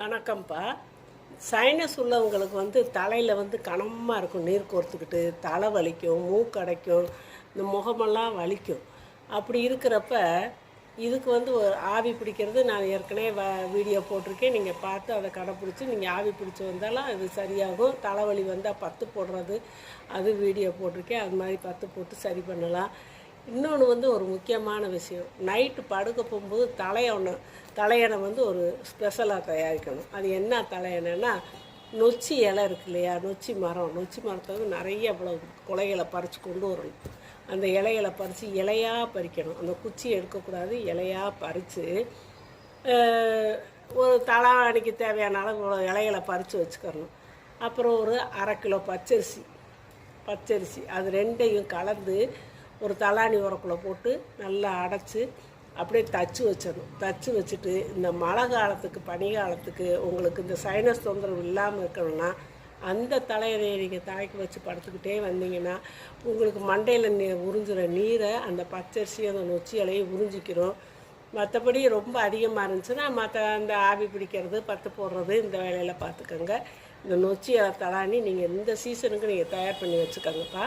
வணக்கம்ப்பா. சைனஸ் உள்ளவங்களுக்கு வந்து தலையில் வந்து கனமாக இருக்கும். நீர் கோர்த்துக்கிட்டு தலை வலிக்கும் மூக்கடைக்கும் இந்த முகமெல்லாம் வலிக்கும். அப்படி இருக்கிறப்ப இதுக்கு வந்து ஒரு ஆவி பிடிக்கிறது நான் ஏற்கனவே வ வீடியோ போட்டிருக்கேன். நீங்கள் பார்த்து அதை கடைப்பிடிச்சி நீங்கள் ஆவி பிடிச்சி வந்தாலும் அது சரியாகும். தலைவலி வந்தால் பத்து போடுறது அது வீடியோ போட்டிருக்கேன். அது மாதிரி பத்து போட்டு சரி பண்ணலாம். இன்னொன்று வந்து ஒரு முக்கியமான விஷயம். நைட்டு படுக்க போகும்போது தலையணை தலையணை வந்து ஒரு ஸ்பெஷலாக தயாரிக்கணும். அது என்ன தலையணைன்னா நொச்சி இலை இருக்கு இல்லையா? நொச்சி மரம். நொச்சி மரத்தை வந்து நிறைய இவ்வளோ குலைகளை பறித்து கொண்டு வரணும். அந்த இலைகளை பறித்து இலையாக பறிக்கணும். அந்த குச்சி எடுக்கக்கூடாது இலையாக பறித்து ஒரு தலாணிக்கு தேவையான அளவு இலைகளை பறித்து வச்சுக்கிறணும் அப்புறம் ஒரு அரை கிலோ பச்சரிசி. பச்சரிசி. அது ரெண்டையும் கலந்து ஒரு தலாணி உரக்குள்ளே போட்டு நல்லா அடைச்சி அப்படியே தச்சு வச்சிடணும். தச்சு வச்சுட்டு இந்த மழை காலத்துக்கு பனி காலத்துக்கு உங்களுக்கு இந்த சைனஸ் தொந்தரவு இல்லாமல் இருக்கணும்னா அந்த தலையணையை நீங்கள் தலைக்கு வச்சு படுத்துக்கிட்டே வந்தீங்கன்னா உங்களுக்கு மண்டையில் நீ உறிஞ்சுற நீரை அந்த பச்சரிசி அந்த நொச்சி இலையை உறிஞ்சிக்கிறோம். மற்றபடி ரொம்ப அதிகமாக இருந்துச்சுன்னா மற்ற அந்த ஆவி பிடிக்கிறது பத்து போடுறது இந்த வேலையில் பார்த்துக்கோங்க இந்த நொச்சி இலை தலாணி நீங்கள் இந்த சீசனுக்கு நீங்கள் தயார் பண்ணி வச்சுக்கோங்கப்பா.